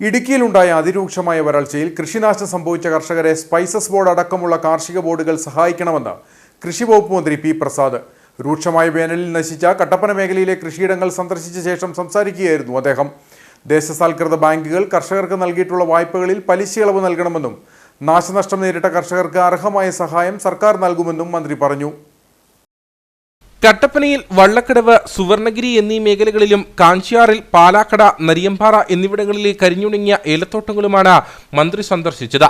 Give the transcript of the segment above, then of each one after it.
ഇടുക്കിയിലുണ്ടായ അതിരൂക്ഷമായ വരൾച്ചയിൽ കൃഷിനാശം സംഭവിച്ച കർഷകരെ സ്പൈസസ് ബോർഡ് അടക്കമുള്ള കാർഷിക ബോർഡുകൾ സഹായിക്കണമെന്ന് കൃഷി വകുപ്പ് മന്ത്രി പി പ്രസാദ്. രൂക്ഷമായ വേനലിൽ നശിച്ച കട്ടപ്പന മേഖലയിലെ കൃഷിയിടങ്ങൾ സന്ദർശിച്ച ശേഷം സംസാരിക്കുകയായിരുന്നു അദ്ദേഹം. ദേശസാൽകൃത ബാങ്കുകൾ കർഷകർക്ക് നൽകിയിട്ടുള്ള വായ്പകളിൽ പലിശ ഇളവ് നൽകണമെന്നും നാശനഷ്ടം നേരിട്ട കർഷകർക്ക് അർഹമായ സഹായം സർക്കാർ നൽകുമെന്നും മന്ത്രി പറഞ്ഞു. കട്ടപ്പനയിൽ വള്ളക്കടവ് സുവർണഗിരി എന്നീ മേഖലകളിലും കാഞ്ചിയാറിൽ പാലാക്കട നരിയമ്പാറ എന്നിവിടങ്ങളിലെ കരിഞ്ഞുണങ്ങിയ ഏലത്തോട്ടങ്ങളുമാണ് മന്ത്രി സന്ദർശിച്ചത്.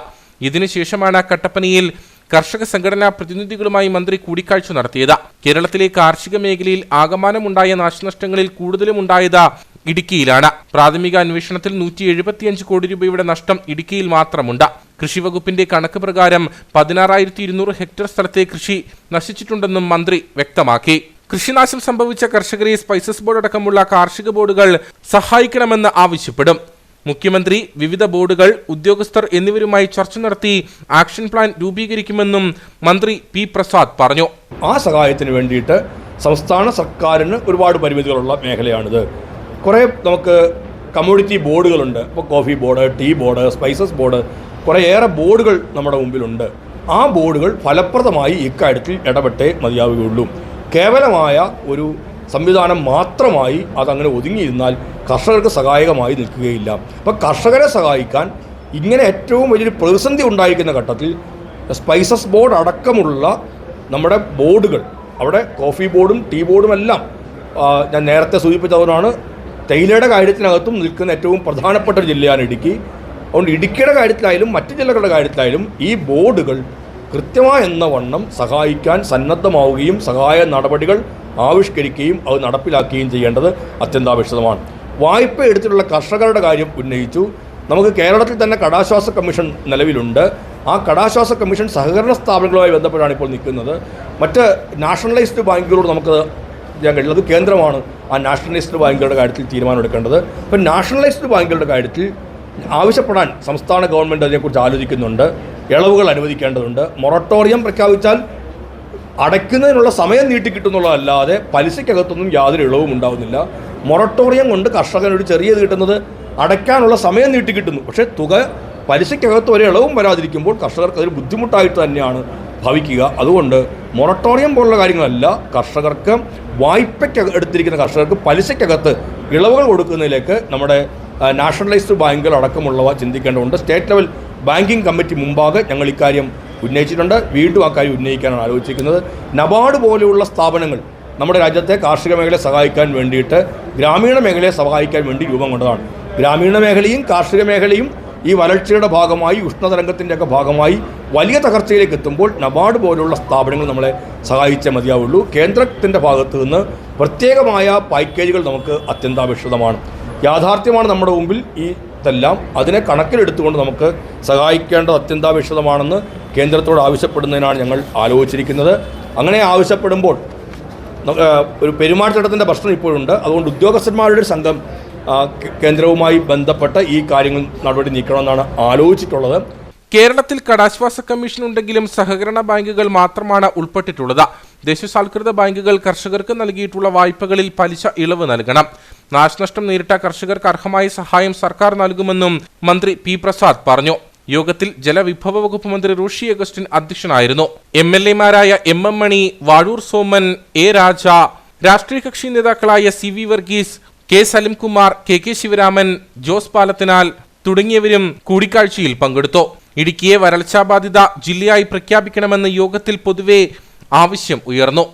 ഇതിനുശേഷമാണ് കട്ടപ്പനയിൽ കർഷക സംഘടനാ പ്രതിനിധികളുമായി മന്ത്രി കൂടിക്കാഴ്ച നടത്തിയത്. കേരളത്തിലെ കാർഷിക മേഖലയിൽ ആകമാനമുണ്ടായ നാശനഷ്ടങ്ങളിൽ കൂടുതലും ഉണ്ടായത് ഇടുക്കിയിലാണ്. പ്രാഥമിക അന്വേഷണത്തിൽ നൂറ്റി എഴുപത്തിയഞ്ച് കോടി രൂപയുടെ നഷ്ടം ഇടുക്കിയിൽ മാത്രമുണ്ട്. കൃഷിവകുപ്പിന്റെ കണക്ക് പ്രകാരം പതിനാറായിരത്തി ഇരുന്നൂറ് ഹെക്ടർ സ്ഥലത്തെ കൃഷി നശിച്ചിട്ടുണ്ടെന്നും മന്ത്രി വ്യക്തമാക്കി. കൃഷിനാശം സംഭവിച്ച കർഷകരെ സ്പൈസസ് ബോർഡ് അടക്കമുള്ള കാർഷിക ബോർഡുകൾ സഹായിക്കണമെന്ന് ആവശ്യപ്പെടും. മുഖ്യമന്ത്രി വിവിധ ബോർഡുകൾ ഉദ്യോഗസ്ഥർ എന്നിവരുമായി ചർച്ച നടത്തി ആക്ഷൻ പ്ലാൻ രൂപീകരിക്കുമെന്നും മന്ത്രി പി പ്രസാദ് പറഞ്ഞു. ആ സഹായത്തിന് വേണ്ടിയിട്ട് സംസ്ഥാന സർക്കാരിന് ഒരുപാട് പരിമിതികളുള്ള മേഖലയാണിത്. കുറേ നമുക്ക് കമ്മ്യൂണിറ്റി ബോർഡുകളുണ്ട്. ഇപ്പോൾ coffee board tea board spices board കുറേയേറെ ബോർഡുകൾ നമ്മുടെ മുമ്പിലുണ്ട്. ആ ബോർഡുകൾ ഫലപ്രദമായി ഇക്കാര്യത്തിൽ ഇടപെട്ടേ മതിയാവുകയുള്ളൂ. കേവലമായ ഒരു സംവിധാനം മാത്രമായി അതങ്ങനെ ഒതുങ്ങിയിരുന്നാൽ കർഷകർക്ക് സഹായകമായി നിൽക്കുകയില്ല. അപ്പോൾ കർഷകരെ സഹായിക്കാൻ ഇങ്ങനെ ഏറ്റവും വലിയൊരു പ്രതിസന്ധി ഉണ്ടായിരിക്കുന്ന ഘട്ടത്തിൽ സ്പൈസസ് ബോർഡ് അടക്കമുള്ള നമ്മുടെ ബോർഡുകൾ അവിടെ കോഫി ബോർഡും ടീ ബോർഡും എല്ലാം ഞാൻ നേരത്തെ സൂചിപ്പിച്ചതുകൊണ്ടാണ് തേയിലയുടെ കാര്യത്തിനകത്തും നിൽക്കുന്ന ഏറ്റവും പ്രധാനപ്പെട്ട ഒരു ജില്ലയാണ് ഇടുക്കി. അതുകൊണ്ട് ഇടുക്കിയുടെ കാര്യത്തിലായാലും മറ്റ് ജില്ലകളുടെ കാര്യത്തിലായാലും ഈ ബോർഡുകൾ കൃത്യമായ എന്ന വണ്ണം സഹായിക്കാൻ സന്നദ്ധമാവുകയും സഹായ നടപടികൾ ആവിഷ്കരിക്കുകയും അത് നടപ്പിലാക്കുകയും ചെയ്യേണ്ടത് അത്യന്താപേക്ഷിതമാണ്. വായ്പ എടുത്തിട്ടുള്ള കർഷകരുടെ കാര്യം ഉന്നയിച്ചു. നമുക്ക് കേരളത്തിൽ തന്നെ കടാശ്വാസ കമ്മീഷൻ നിലവിലുണ്ട്. ആ കടാശ്വാസ കമ്മീഷൻ സഹകരണ സ്ഥാപനങ്ങളുമായി ബന്ധപ്പെട്ടാണ് ഇപ്പോൾ നിൽക്കുന്നത്. മറ്റ് നാഷണലൈസ്ഡ് ബാങ്കുകളോട് നമുക്ക് കഴിയില്ല. അത് കേന്ദ്രമാണ് ആ നാഷണലൈസ്ഡ് ബാങ്കുകളുടെ കാര്യത്തിൽ തീരുമാനമെടുക്കേണ്ടത്. അപ്പം നാഷണലൈസ്ഡ് ബാങ്കുകളുടെ കാര്യത്തിൽ ആവശ്യപ്പെടാൻ സംസ്ഥാന ഗവൺമെന്റ് അതിനെക്കുറിച്ച് ആലോചിക്കുന്നുണ്ട്. ഇളവുകൾ അനുവദിക്കേണ്ടതുണ്ട്. മൊറട്ടോറിയം പ്രഖ്യാപിച്ചാൽ അടയ്ക്കുന്നതിനുള്ള സമയം നീട്ടിക്കിട്ടുന്നുള്ളതല്ലാതെ പലിശയ്ക്കകത്തൊന്നും യാതൊരു ഇളവും ഉണ്ടാവുന്നില്ല. മൊറട്ടോറിയം കൊണ്ട് കർഷകനൊരു ചെറിയ കിട്ടുന്നത് അടയ്ക്കാനുള്ള സമയം നീട്ടിക്കിട്ടുന്നു. പക്ഷേ തുക പലിശയ്ക്കകത്ത് ഒരു ഇളവും വരാതിരിക്കുമ്പോൾ കർഷകർക്ക് അതൊരു ബുദ്ധിമുട്ടായിട്ട് തന്നെയാണ് ഭവിക്കുക. അതുകൊണ്ട് മൊറട്ടോറിയം പോലുള്ള കാര്യങ്ങളല്ല. കർഷകർക്ക് വായ്പയ്ക്ക് എടുത്തിരിക്കുന്ന കർഷകർക്ക് പലിശയ്ക്കകത്ത് ഇളവുകൾ കൊടുക്കുന്നതിലേക്ക് നമ്മുടെ നാഷണലൈസ്ഡ് ബാങ്കുകൾ അടക്കമുള്ളവ ചിന്തിക്കേണ്ടതുണ്ട്. സ്റ്റേറ്റ് ലെവൽ ബാങ്കിംഗ് കമ്മിറ്റി മുമ്പാകെ ഞങ്ങൾ ഇക്കാര്യം ഉന്നയിച്ചിട്ടുണ്ട്. വീണ്ടും ആ കാര്യം ഉന്നയിക്കാനാണ് ആലോചിക്കുന്നത് നബാർഡ് പോലെയുള്ള സ്ഥാപനങ്ങൾ നമ്മുടെ രാജ്യത്തെ കാർഷിക മേഖലയെ സഹായിക്കാൻ വേണ്ടിയിട്ട് ഗ്രാമീണ മേഖലയെ സഹായിക്കാൻ വേണ്ടി രൂപം കൊണ്ടതാണ്. ഗ്രാമീണ മേഖലയും കാർഷിക മേഖലയും ഈ വരൾച്ചയുടെ ഭാഗമായി ഉഷ്ണതരംഗത്തിന്റെയൊക്കെ ഭാഗമായി വലിയ തകർച്ചയിലേക്ക് എത്തുമ്പോൾ നബാർഡ് പോലുള്ള സ്ഥാപനങ്ങൾ നമ്മളെ സഹായിച്ചേ മതിയാവുള്ളൂ. കേന്ദ്രത്തിന്റെ ഭാഗത്ത് നിന്ന് പ്രത്യേകമായ പാക്കേജുകൾ നമുക്ക് അത്യന്താപേക്ഷിതമാണ്. യാഥാർത്ഥ്യമാണ് നമ്മുടെ മുമ്പിൽ ഈ ഇതെല്ലാം. അതിനെ കണക്കിലെടുത്തുകൊണ്ട് നമുക്ക് സഹായിക്കേണ്ടത് അത്യന്താപേക്ഷിതമാണെന്ന് കേന്ദ്രത്തോട് ആവശ്യപ്പെടുന്നതിനാണ് ഞങ്ങൾ ആലോചിച്ചിരിക്കുന്നത്. അങ്ങനെ ആവശ്യപ്പെടുമ്പോൾ ഒരു പെരുമാറ്റത്തിന്റെ പ്രശ്നം ഇപ്പോഴുണ്ട്. അതുകൊണ്ട് ഉദ്യോഗസ്ഥന്മാരുടെ ഒരു സംഘം കേന്ദ്രവുമായി ബന്ധപ്പെട്ട ഈ കാര്യങ്ങൾ നടപടി നീക്കണമെന്നാണ് ആലോചിച്ചിട്ടുള്ളത്. കേരളത്തിൽ കടാശ്വാസ കമ്മീഷൻ ഉണ്ടെങ്കിലും സഹകരണ ബാങ്കുകൾ മാത്രമാണ് ഉൾപ്പെട്ടിട്ടുള്ളത്. ദേശസാൽകൃത ബാങ്കുകൾ കർഷകർക്ക് നൽകിയിട്ടുള്ള വായ്പകളിൽ പലിശ ഇളവ് നൽകണം. നാശനഷ്ടം നേരിട്ട കർഷകർക്ക് അർഹമായ സഹായം സർക്കാർ നൽകുമെന്നും മന്ത്രി പി പ്രസാദ് പറഞ്ഞു. യോഗത്തിൽ ജലവിഭവ വകുപ്പ് മന്ത്രി റോഷി അഗസ്റ്റിൻ അധ്യക്ഷനായിരുന്നു. M L എമാരായ M M Mani Vazhoor Soman A Raja രാഷ്ട്രീയ കക്ഷി നേതാക്കളായ C V Varghese K Salimkumar K K Sivaraman Jose Palathinal തുടങ്ങിയവരും കൂടിക്കാഴ്ചയിൽ പങ്കെടുത്തു. ഇടുക്കിയെ വരൾച്ചാബാധിത ജില്ലയായി പ്രഖ്യാപിക്കണമെന്ന യോഗത്തിൽ പൊതുവെ ആവശ്യം ഉയർന്നു.